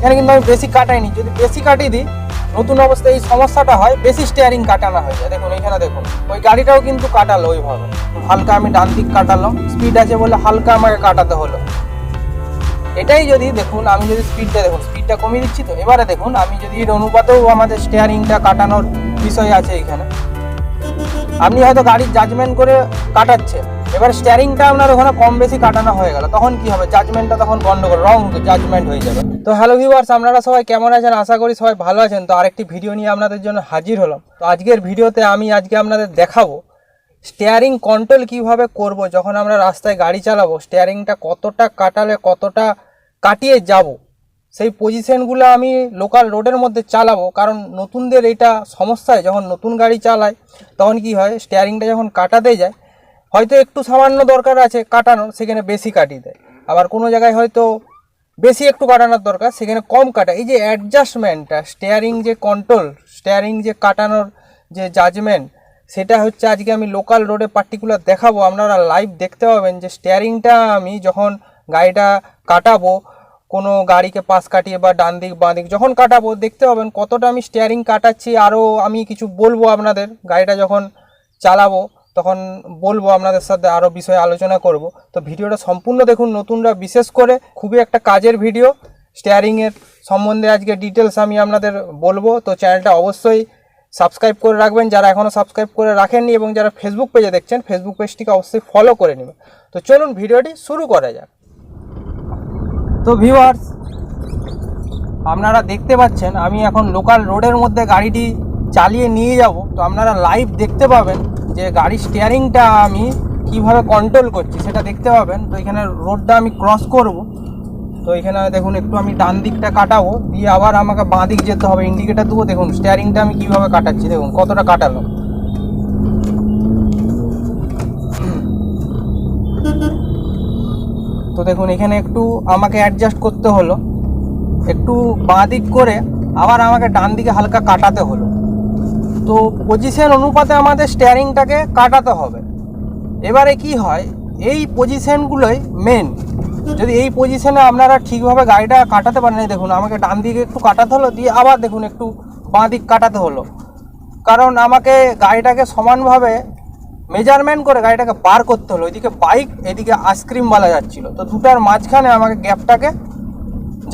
এখানে কিন্তু আমি বেশি কাটাইনি যদি বেশি কাটিয়ে দিই, নতুন অবস্থায় এই সমস্যাটা হয়, বেশি স্টিয়ারিং কাটানো হয়ে যায়। দেখুন, এখানে দেখুন, ওই গাড়িটাও কিন্তু কাটালো ওইভাবে। হালকা আমি ডান দিক কাটালাম। স্পিড আছে বলে হালকা আমাকে কাটাতে হলো। এটাই যদি, দেখুন, আমি যদি স্পিডটা দেখুন স্পিডটা কমিয়ে দিচ্ছি তো, এবারে দেখুন, আমি যদি এর অনুপাতেও আমাদের স্টিয়ারিংটা কাটানোর বিষয় আছে এখানে। আপনি হয়তো গাড়ির জাজমেন্ট করে কাটাচ্ছেন। এবার স্টিয়ারিংটা আপনার ওখানে কম বেশি কাটানো হয়ে গেল। তখন কি হবে? জাজমেন্টটা তখন গন্ডগোল রং জাজমেন্ট হয়ে যাবে। তো হ্যালো ভিউয়ার্স আপনারা সবাই কেমন আছেন? আশা করি সবাই ভালো আছেন। তো আরেকটি ভিডিও নিয়ে আপনাদের জন্য হাজির হলাম। তো আজকের ভিডিওতে আমি আজকে আপনাদের দেখাবো স্টিয়ারিং কন্ট্রোল কীভাবে করব যখন আমরা রাস্তায় গাড়ি চালাবো স্টিয়ারিংটা কতটা কাটালে কতটা কাটিয়ে যাব, সেই পজিশনগুলো আমি লোকাল রোডের মধ্যে চালাবো। কারণ নতুনদের এটা সমস্যায় যখন নতুন গাড়ি চালায়, তখন কি হয়? স্টিয়ারিংটা যখন কাটাতে যায় হয়তো একটু সামান্য দরকার আছে কাটানোর, সেখানে বেশি কাটিয়ে দেয়। আবার কোনো জায়গায় হয়তো বেশি একটু কাটানোর দরকার, সেখানে কম কাটা। এই যে অ্যাডজাস্টমেন্টটা স্টিয়ারিং যে কন্ট্রোল স্টিয়ারিং যে কাটানোর যে জাজমেন্ট সেটা হচ্ছে আজকে আমি লোকাল রোডে পার্টিকুলার দেখাবো। আপনারা লাইভ দেখতে পাবেন যে স্টিয়ারিংটা আমি যখন গাড়িটা কাটাবো, কোনো গাড়িকে পাশ কাটিয়ে বা ডান দিক, বাঁ দিক যখন কাটাবো, দেখতে পাবেন কতটা আমি স্টিয়ারিং কাটাচ্ছি। আরও আমি কিছু বলব আপনাদের, গাড়িটা যখন চালাবো তখন বলব আপনাদের সাথে আরও বিষয়ে আলোচনা করব। তো ভিডিওটা সম্পূর্ণ দেখুন, নতুনরা বিশেষ করে খুবই একটা কাজের ভিডিও। স্টিয়ারিংয়ের সম্বন্ধে আজকে ডিটেলস আমি আপনাদের বলব। তো চ্যানেলটা অবশ্যই সাবস্ক্রাইব করে রাখবেন। যারা এখনও সাবস্ক্রাইব করে রাখেননি এবং যারা ফেসবুক পেজে দেখছেন ফেসবুক পেজটিকে অবশ্যই ফলো করে নেবেন। তো চলুন ভিডিওটি শুরু করা যাক। তো ভিউয়ার্স আপনারা দেখতে পাচ্ছেন, আমি এখন লোকাল রোডের মধ্যে গাড়িটি চালিয়ে নিয়ে যাব। তো আপনারা লাইভ দেখতে পাবেন যে গাড়ির স্টিয়ারিংটা আমি কীভাবে কন্ট্রোল করছি, সেটা দেখতে পাবেন। তো এখানে রোডটা আমি ক্রস করব। তো এখানে দেখুন, একটু আমি ডান দিকটা কাটাবো। দিয়ে আবার আমাকে বাঁ দিক যেতে হবে ইন্ডিকেটার দেবো দেখুন স্টিয়ারিংটা আমি কীভাবে কাটাচ্ছি, দেখুন, কতটা কাটালো। তো দেখুন, এখানে একটু আমাকে অ্যাডজাস্ট করতে হলো। একটু বাঁ দিক করে আবার আমাকে ডান দিকে হালকা কাটাতে হলো। তো পজিশন অনুপাতে আমাদের স্টিয়ারিংটাকে কাটাতে হবে। এবারে কি হয়, এই পজিশনগুলোই মেন যদি এই পজিশনে আপনারা ঠিকভাবে গাড়িটা কাটাতে পারেন দেখুন, আমাকে ডান দিকে একটু কাটাতে হলো, দিয়ে আবার দেখুন, একটু বাঁ দিক কাটাতে হলো। কারণ আমাকে গাড়িটাকে সমানভাবে মেজারমেন্ট করে গাড়িটাকে বার করতে হলো। ওইদিকে বাইক এদিকে আইসক্রিমওয়ালা যাচ্ছিল। তো দুটার মাঝখানে আমাকে গ্যাপটাকে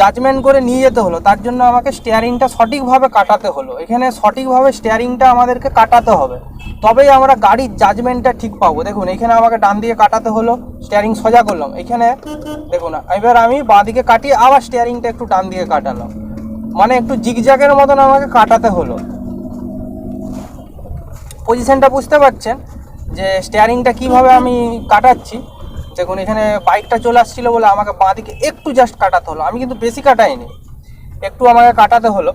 জাজমেন্ট করে নিয়ে যেতে হলো, তার জন্য আমাকে স্টিয়ারিংটা সঠিকভাবে কাটাতে হলো। এখানে সঠিকভাবে স্টিয়ারিংটা আমাদেরকে কাটাতে হবে। তবেই আমরা গাড়ির জাজমেন্টটা ঠিক পাবো। দেখুন, এখানে আমাকে ডান দিকে কাটাতে হলো স্টিয়ারিং সোজা করলাম। এখানে, দেখুন, এবার আমি বাঁ দিকে কাটিয়ে আবার স্টিয়ারিংটা একটু ডান দিকে কাটালাম। মানে একটু জিগজ্যাগের মতন আমাকে কাটাতে হলো। পজিশনটা বুঝতে পারছেন যে স্টিয়ারিংটা কীভাবে আমি কাটাচ্ছি। দেখুন, এখানে বাইকটা চলে আসছিল বলে আমাকে বাঁ দিকে একটু জাস্ট কাটাতে হলো। আমি কিন্তু বেশি কাটাইনি, একটু আমাকে কাটাতে হলো।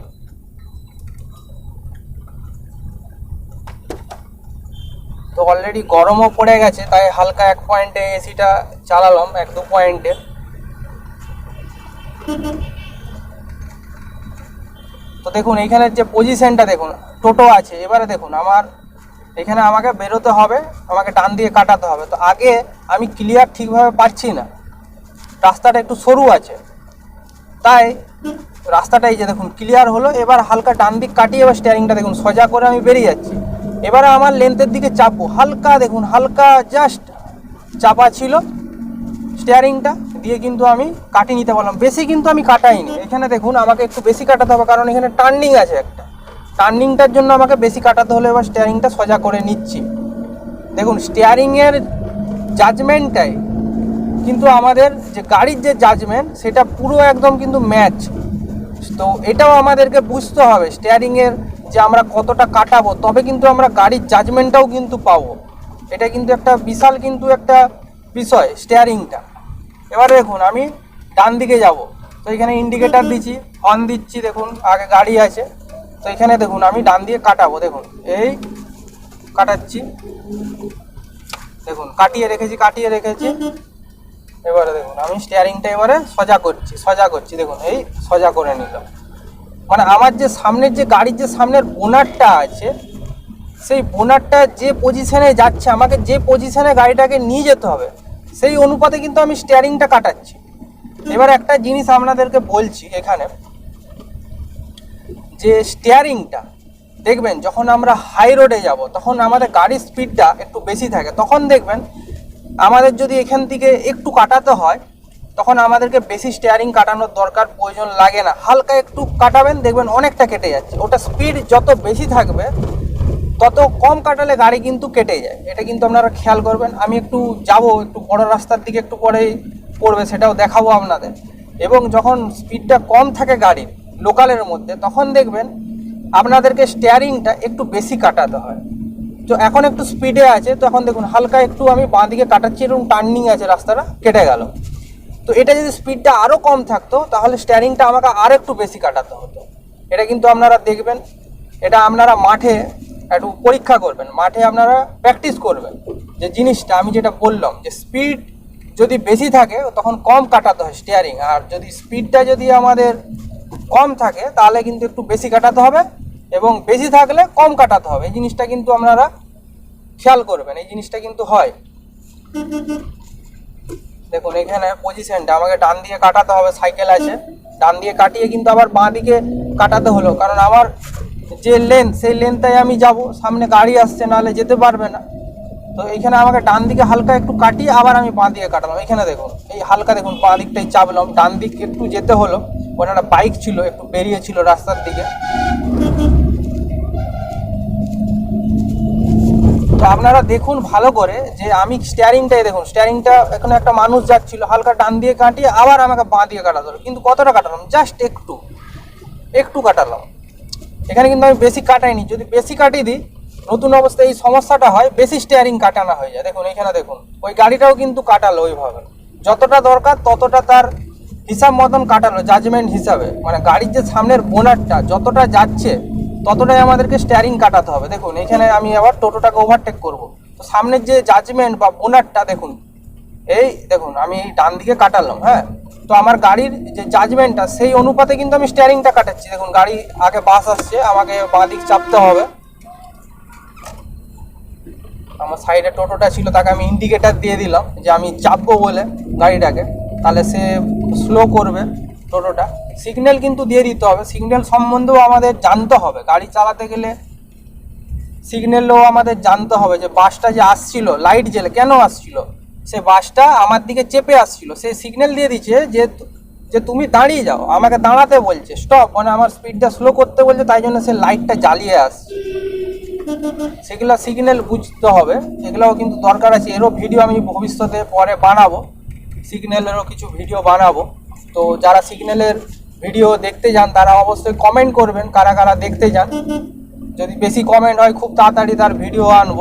তো অলরেডি গরমও পড়ে গেছে, তাই হালকা এক পয়েন্টে এসিটা চালালাম, এক দু পয়েন্টে তো দেখুন এইখানের যে পজিশনটা দেখুন, টোটো আছে। এবারে দেখুন, আমার এখানে আমাকে বেরোতে হবে, আমাকে ডান দিয়ে কাটাতে হবে। তো আগে আমি ক্লিয়ার ঠিকভাবে পাচ্ছি না। রাস্তাটা একটু সরু আছে। তাই রাস্তাটাই যে দেখুন ক্লিয়ার হলো। এবার হালকা ডান দিক কাটিয়ে এবার স্টিয়ারিংটা দেখুন, সোজা করে আমি বেরিয়ে যাচ্ছি। এবারে আমার লেন্থের দিকে চাপবো। হালকা দেখুন, হালকা জাস্ট চাপা ছিল স্টিয়ারিংটা দিয়ে কিন্তু আমি কাটিয়ে নিতে পারলাম। বেশি কিন্তু আমি কাটাইনি। এখানে দেখুন, আমাকে একটু বেশি কাটাতে হবে, কারণ এখানে টার্নিং আছে একটা। টার্নিংটার জন্য আমাকে বেশি কাটাতে হলে এবার স্টিয়ারিংটা সোজা করে নিচ্ছি। দেখুন স্টিয়ারিংয়ের জাজমেন্টটাই কিন্তু আমাদের যে গাড়ির যে জাজমেন্ট সেটা পুরো একদম কিন্তু ম্যাচ তো এটাও আমাদেরকে বুঝতে হবে স্টিয়ারিংয়ের যে আমরা কতটা কাটাবো তবে কিন্তু আমরা গাড়ির জাজমেন্টটাও কিন্তু পাবো। এটা কিন্তু একটা বিশাল কিন্তু একটা বিষয় স্টিয়ারিংটা এবার দেখুন আমি ডান দিকে যাব। তো এখানে ইন্ডিকেটার দিচ্ছি হর্ন দিচ্ছি দেখুন আগে গাড়ি আছে। তো এখানে দেখুন, আমি ডান দিয়ে কাটাবো, দেখুন। এই কাটাচ্ছি। দেখুন, কাটিয়ে রেখেছি কাটিয়ে রেখেছি। এবারে দেখুন, আমি স্টিয়ারিংটা এবারে সজা করছি সজা করছি। দেখুন, এই সজা করে নিলাম। মানে আমার যে সামনের যে গাড়ির যে সামনের বোনারটা আছে, সেই বোনারটা যে পজিশনে যাচ্ছে, আমাকে যে পজিশনে গাড়িটাকে নিয়ে যেতে হবে, সেই অনুপাতে কিন্তু আমি স্টিয়ারিংটা কাটাচ্ছি। এবার একটা জিনিস আপনাদেরকে বলছি এখানে। যে স্টিয়ারিংটা দেখবেন যখন আমরা হাই রোডে যাব, তখন আমাদের গাড়ির স্পিডটা একটু বেশি থাকে। তখন দেখবেন আমাদের যদি এখান থেকে একটু কাটাতে হয়, তখন আমাদেরকে বেশি স্টিয়ারিং কাটানোর দরকার প্রয়োজন লাগে না। হালকা একটু কাটাবেন, দেখবেন অনেকটা কেটে যাচ্ছে। ওটা স্পিড যত বেশি থাকবে, তত কম কাটালে গাড়ি কিন্তু কেটে যায়। এটা কিন্তু আপনারা খেয়াল করবেন। আমি একটু যাব, একটু বড় রাস্তার দিকে একটু পরেই পড়বে, সেটাও দেখাবো আপনাদের। এবং যখন স্পিডটা কম থাকে গাড়ির লোকালের মধ্যে, তখন দেখবেন আপনাদেরকে স্টিয়ারিংটা একটু বেশি কাটাতে হয়। তো এখন একটু স্পিডে আছে তো এখন দেখুন হালকা একটু আমি বাঁ দিকে কাটাচ্ছি এরকম টার্নিং আছে রাস্তাটা, কেটে গেল। তো এটা যদি স্পিডটা আরও কম থাকতো, তাহলে স্টিয়ারিংটা আমাকে আর একটু বেশি কাটাতে হতো। এটা কিন্তু আপনারা দেখবেন, এটা আপনারা মাঠে একটু পরীক্ষা করবেন, মাঠে আপনারা প্র্যাকটিস করবেন। যে জিনিসটা আমি যেটা বললাম, যে স্পিড যদি বেশি থাকে, তখন কম কাটাতে হয় স্টিয়ারিং আর যদি স্পিডটা যদি আমাদের কম থাকে, তাহলে কিন্তু একটু বেশি কাটাতে হবে এবং বেশি থাকলে কম কাটাতে হবে। এই জিনিসটা কিন্তু আপনারা খেয়াল করবেন, এই জিনিসটা কিন্তু হয়। দেখুন, এখানে পজিশনটা আমাকে ডান দিয়ে কাটাতে হবে সাইকেল আছে। ডান দিয়ে কাটিয়ে কিন্তু আবার বাঁ দিকে কাটাতে হলো, কারণ আমার যে লেন্থ সেই লেন্থটাই আমি যাব। সামনে গাড়ি আসছে, নাহলে যেতে পারবে না। তো এইখানে আমাকে ডান দিকে হালকা একটু কাটিয়ে আবার আমি বাঁ দিকে কাটালাম। এখানে দেখুন, এই হালকা দেখুন, বাঁ দিকটাই চাপলাম। ডান দিক একটু যেতে হলো। একটা বাইক ছিল, একটু বেরিয়ে ছিল রাস্তার দিকে। তো আপনারা দেখুন ভালো করে যে আমি স্টিয়ারিংটাই দেখুন স্টিয়ারিংটা এখানে একটা মানুষ যাচ্ছিল, হালকা ডান দিয়ে কাটিয়ে আবার আমাকে বাঁ দিয়ে কাটাতে হলো কিন্তু কতটা কাটালাম? জাস্ট একটু একটু কাটালাম। এখানে কিন্তু আমি বেশি কাটাইনি, যদি বেশি কাটিয়ে দিই, নতুন অবস্থায় এই সমস্যাটা হয়, বেশি স্টিয়ারিং কাটানো হয়ে যায়। দেখুন, এখানে দেখুন, ওই গাড়িটাও কিন্তু কাটালো ওইভাবে। যতটা দরকার ততটা তার হিসাব মতন কাটালো জাজমেন্ট হিসাবে। মানে গাড়ির যে সামনের বোনারটা যতটা যাচ্ছে, ততটাই আমাদেরকে স্টিয়ারিং কাটাতে হবে। দেখুন, এখানে আমি আবার টোটোটাকে ওভারটেক করব। তো সামনের যে জাজমেন্ট বা বোনারটা দেখুন, এই দেখুন, আমি ডান দিকে কাটালাম হ্যাঁ? তো আমার গাড়ির যে জাজমেন্টটা সেই অনুপাতে কিন্তু আমি স্টিয়ারিংটা কাটাচ্ছি। দেখুন, গাড়ি আগে বাস আসছে, আমাকে বাঁ দিক চাপতে হবে। আমার সাইডে টোটোটা ছিল, তাকে আমি ইন্ডিকেটার দিয়ে দিলাম যে আমি চাপবো বলে গাড়িটাকে। তাহলে সে স্লো করবে টোটোটা। সিগন্যাল কিন্তু দিয়ে দিতে হবে। সিগন্যাল সম্বন্ধেও আমাদের জানতে হবে। গাড়ি চালাতে গেলে সিগন্যালও আমাদের জানতে হবে যে বাসটা যে আসছিল লাইট জেলে, কেন আসছিল? সে বাসটা আমার দিকে চেপে আসছিল। সে সিগন্যাল দিয়ে দিচ্ছে যে যে তুমি দাঁড়িয়ে যাও। আমাকে দাঁড়াতে বলছে। স্টপ মানে আমার স্পিডটা স্লো করতে বলছে, তাই জন্য সে লাইটটা জ্বালিয়ে আসছে। সেগুলো সিগন্যাল বুঝতে হবে। এগুলোও কিন্তু দরকার আছে। এরও ভিডিও আমি ভবিষ্যতে পরে বানাবো। সিগন্যালেরও কিছু ভিডিও বানাবো। তো যারা সিগন্যালের ভিডিও দেখতে যান, তারা অবশ্যই কমেন্ট করবেন, কারা কারা দেখতে যান। যদি বেশি কমেন্ট হয়, খুব তাড়াতাড়ি তার ভিডিও আনব।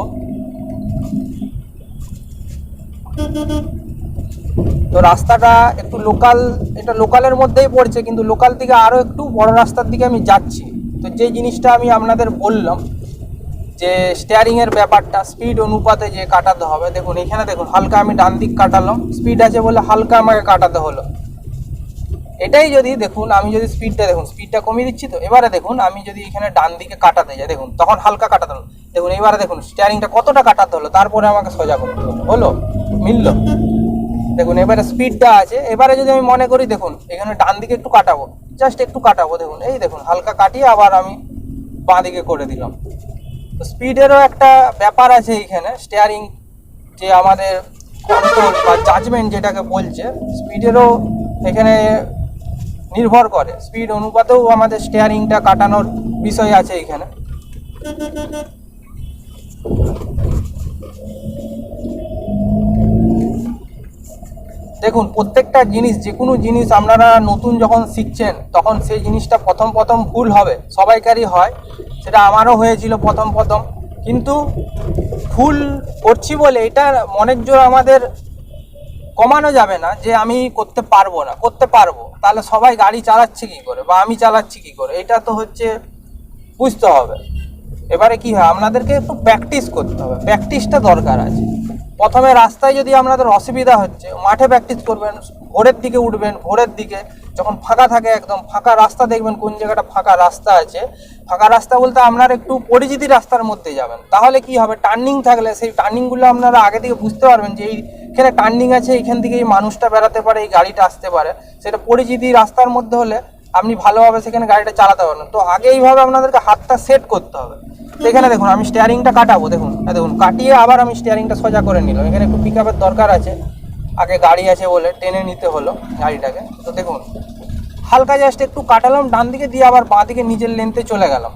তো রাস্তাটা একটু লোকাল এটা লোকালের মধ্যেই পড়ছে, কিন্তু লোকাল থেকে আরও একটু বড় রাস্তার দিকে আমি যাচ্ছি। তো যে জিনিসটা আমি আপনাদের বললাম যে স্টিয়ারিংয়ের ব্যাপারটা স্পিড অনুপাতে যে কাটাতে হবে, দেখুন, এখানে দেখুন, হালকা আমি ডান দিক কাটালাম স্পিড আছে বলে হালকা আমাকে কাটাতে হলো। এটাই যদি দেখুন, আমি যদি স্পিডটা দেখুন স্পিডটা কমিয়ে দিচ্ছি তো, এবারে দেখুন, আমি যদি এখানে ডান দিকে কাটাতে যাই, দেখুন, তখন হালকা কাটাতে হলো। দেখুন, এবারে দেখুন স্টিয়ারিংটা কতটা কাটাতে হলো, তারপরে আমাকে সোজা করতে হলো। হলো? মিললো? দেখুন, এবারে স্পিডটা আছে, এবারে যদি আমি মনে করি, দেখুন, এখানে ডান দিকে একটু কাটাবো জাস্ট একটু কাটাবো, দেখুন, এই দেখুন, হালকা কাটিয়ে আবার আমি বাঁ দিকে করে দিলাম। স্পিডেরও একটা ব্যাপার আছে এইখানে স্টিয়ারিং যে আমাদের কন্ট্রোল বা জাজমেন্ট যেটাকে বলছে, স্পিডেরও এখানে নির্ভর করে। স্পিড অনুপাতেও আমাদের স্টিয়ারিংটা কাটানোর বিষয় আছে এখানে। দেখুন, প্রত্যেকটা জিনিস যে কোনো জিনিস আপনারা নতুন যখন শিখছেন, তখন সেই জিনিসটা প্রথম প্রথম ভুল হবে। সবাইকারই হয়। সেটা আমারও হয়েছিল প্রথম প্রথম। কিন্তু ভুল করছি বলে এটা মনের জোর আমাদের কমানো যাবে না যে আমি করতে পারব না। করতে পারব। তাহলে সবাই গাড়ি চালাচ্ছে কী করে? বা আমি চালাচ্ছি কী করে? এটা তো হচ্ছে বুঝতে হবে। এবারে কি হয়? আপনাদেরকে একটু প্র্যাকটিস করতে হবে। প্র্যাকটিসটা দরকার আছে। প্রথমে রাস্তায় যদি আপনাদের অসুবিধা হচ্ছে, মাঠে প্র্যাকটিস করবেন, ভোরের দিকে উঠবেন, ভোরের দিকে যখন ফাঁকা থাকে একদম, ফাঁকা রাস্তা দেখবেন কোন জায়গাটা ফাঁকা রাস্তা আছে, ফাঁকা রাস্তা বলতে আপনার একটু পরিচিতি রাস্তার মধ্যে যাবেন। তাহলে কি হবে? টার্নিং থাকলে সেই টার্নিংগুলো আপনারা আগে থেকে বুঝতে পারবেন যে এইখানে টার্নিং আছে, এইখান থেকে এই মানুষটা বেড়াতে পারে, এই গাড়িটা আসতে পারে। সেটা পরিচিতি রাস্তার মধ্যে হলে আপনি ভালোভাবে সেখানে গাড়িটা চালাতে পারবেন। তো আগে এইভাবে আপনাদেরকে হাতটা সেট করতে হবে। এখানে দেখুন, আমি স্টিয়ারিংটা কাটাবো, দেখুন। এই দেখুন, কাটিয়ে আবার আমি স্টিয়ারিংটা সোজা করে নিলাম। এখানে একটু পিক দরকার আছে। আগে গাড়ি আছে বলে টেনে নিতে হলো গাড়িটাকে। তো দেখুন, হালকা জাস্ট একটু কাটালাম ডান দিকে দিয়ে আবার বাঁ দিকে নিজের লেনতে চলে গেলাম।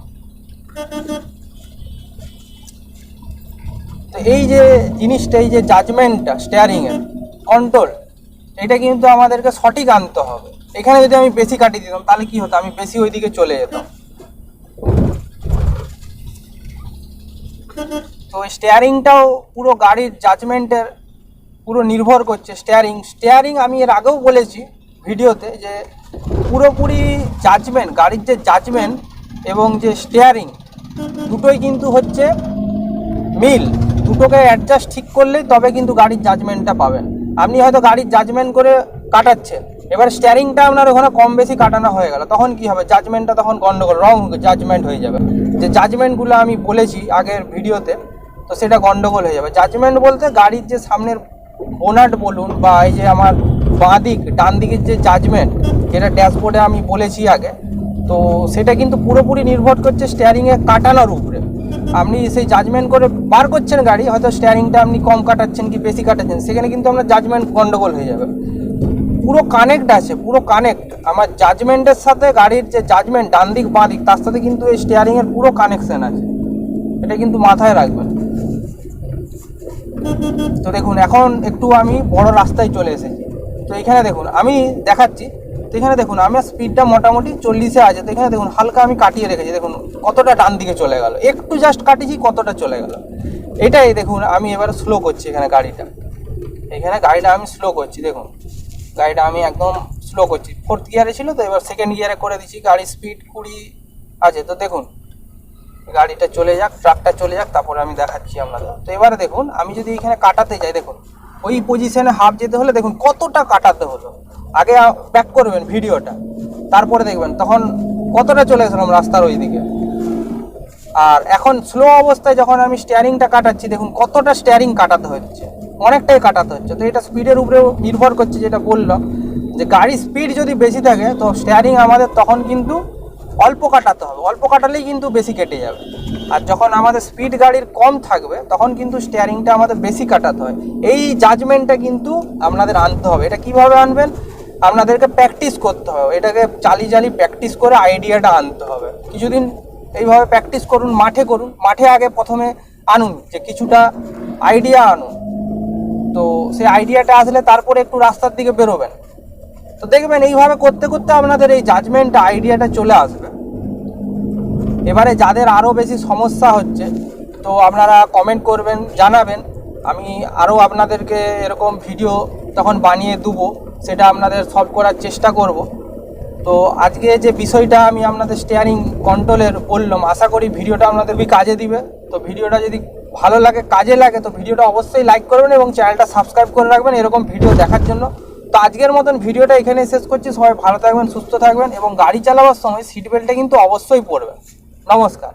তো এই যে জিনিসটা, এই যে জাজমেন্টটা স্টিয়ারিংয়ের কন্ট্রোল এটা কিন্তু আমাদেরকে সঠিক আনতে হবে। এখানে যদি আমি বেশি কাটিয়ে দিতাম, তাহলে কি হতো? আমি বেশি ওইদিকে চলে যেতাম। তো স্টিয়ারিংটাও পুরো গাড়ির জাজমেন্টের পুরো নির্ভর করছে স্টিয়ারিং স্টিয়ারিং আমি এর আগেও বলেছি ভিডিওতে যে পুরোপুরি জাজমেন্ট গাড়ির যে জাজমেন্ট এবং যে স্টিয়ারিং দুটোই কিন্তু হচ্ছে মিল। দুটোকে অ্যাডজাস্ট ঠিক করলে তবে কিন্তু গাড়ির জাজমেন্টটা পাবেন। আপনি হয়তো গাড়ির জাজমেন্ট করে কাটাচ্ছেন। এবার স্টিয়ারিংটা আপনার ওখানে কম বেশি কাটানো হয়ে গেল। তখন কি হবে? জাজমেন্টটা তখন গন্ডগোল রং জাজমেন্ট হয়ে যাবে। যে জাজমেন্টগুলো আমি বলেছি আগের ভিডিওতে, তো সেটা গন্ডগোল হয়ে যাবে। জাজমেন্ট বলতে গাড়ির যে সামনের বোনাট বলুন বা এই যে আমার বাঁ দিক, ডান দিকের যে জাজমেন্ট যেটা ড্যাশবোর্ডে আমি বলেছি আগে, তো সেটা কিন্তু পুরোপুরি নির্ভর করছে স্টিয়ারিংয়ে কাটানোর উপরে। আপনি সেই জাজমেন্ট করে বার করছেন গাড়ি, হয়তো স্টিয়ারিংটা আপনি কম কাটাচ্ছেন কি বেশি কাটাচ্ছেন, সেখানে কিন্তু আপনার জাজমেন্ট গন্ডগোল হয়ে যাবে। পুরো কানেক্ট আছে, পুরো কানেক্ট আমার জাজমেন্টের সাথে গাড়ির যে জাজমেন্ট ডান দিক, বাঁ দিক, তার সাথে কিন্তু এই স্টিয়ারিংয়ের পুরো কানেকশন আছে। এটা কিন্তু মাথায় রাখবেন। তো দেখুন, এখন একটু আমি বড় রাস্তায় চলে এসেছি। তো এখানে দেখুন, আমি দেখাচ্ছি। তো এখানে দেখুন, আমার স্পিডটা মোটামুটি চল্লিশে আছে। তো এখানে দেখুন, হালকা আমি কাটিয়ে রেখেছি। দেখুন, কতটা ডান দিকে চলে গেল। একটু জাস্ট কাটিয়েছি, কতটা চলে গেল। এটাই দেখুন, আমি এবার স্লো করছি এখানে গাড়িটা। এখানে গাড়িটা আমি স্লো করছি, দেখুন। গাড়িটা আমি একদম স্লো করছি। ফোর্থ গিয়ারে ছিল তো, এবার সেকেন্ড গিয়ারে করে দিচ্ছি গাড়ির স্পিড কুড়ি আছে তো, দেখুন। গাড়িটা চলে যাক ট্রাকটা চলে যাক, তারপরে আমি দেখাচ্ছি আপনাদের। তো এবারে দেখুন, আমি যদি এখানে কাটাতে যাই, দেখুন, ওই পজিশনে হাফ যেতে হলে, দেখুন, কতটা কাটাতে হলো। আগে ব্যাক করবেন ভিডিওটা। তারপরে দেখবেন, তখন কতটা চলে গেছিলাম রাস্তার ওই দিকে আর এখন স্লো অবস্থায় যখন আমি স্টিয়ারিংটা কাটাচ্ছি, দেখুন, কতটা স্টিয়ারিং কাটাতে হচ্ছে। অনেকটাই কাটাতে হচ্ছে। তো এটা স্পিডের উপরেও নির্ভর করছে যেটা বললাম যে গাড়ির স্পিড যদি বেশি থাকে, তো স্টিয়ারিং আমাদের তখন কিন্তু অল্প কাটাতে হবে। অল্প কাটালেই কিন্তু বেশি কেটে যাবে। আর যখন আমাদের স্পিড গাড়ির কম থাকবে, তখন কিন্তু স্টিয়ারিংটা আমাদের বেশি কাটাতে হয়। এই জাজমেন্টটা কিন্তু আপনাদের আনতে হবে। এটা কীভাবে আনবেন? আপনাদেরকে প্র্যাকটিস করতে হবে। এটাকে চালি চালি প্র্যাকটিস করে আইডিয়াটা আনতে হবে। কিছুদিন এইভাবে প্র্যাকটিস করুন, মাঠে করুন। মাঠে আগে প্রথমে আনুন, যে কিছুটা আইডিয়া আনুন। তো সেই আইডিয়াটা আসলে তারপরে একটু রাস্তার দিকে বেরোবেন। তো দেখবেন এইভাবে করতে করতে আপনাদের এই জাজমেন্ট আইডিয়াটা চলে আসবে। এবারে যাদের আরও বেশি সমস্যা হচ্ছে, তো আপনারা কমেন্ট করবেন, জানাবেন। আমি আরও আপনাদেরকে এরকম ভিডিও তখন বানিয়ে দেবো, সেটা আপনাদের সলভ করার চেষ্টা করব। তো আজকে যে বিষয়টা আমি আপনাদের স্টিয়ারিং কন্ট্রোলের বললাম, আশা করি ভিডিওটা আপনাদের কাজে দিবে। তো ভিডিওটা যদি ভালো লাগে, কাজে লাগে, তো ভিডিওটা অবশ্যই লাইক করবেন এবং চ্যানেলটা সাবস্ক্রাইব করে রাখবেন এরকম ভিডিও দেখার জন্য। তো আজকের মতন ভিডিওটা এখানে শেষ করছি, সবাই ভালো থাকবেন, সুস্থ থাকবেন এবং গাড়ি চালাবার সময় সিট বেল্টটা কিন্তু অবশ্যই পড়বেন নমস্কার।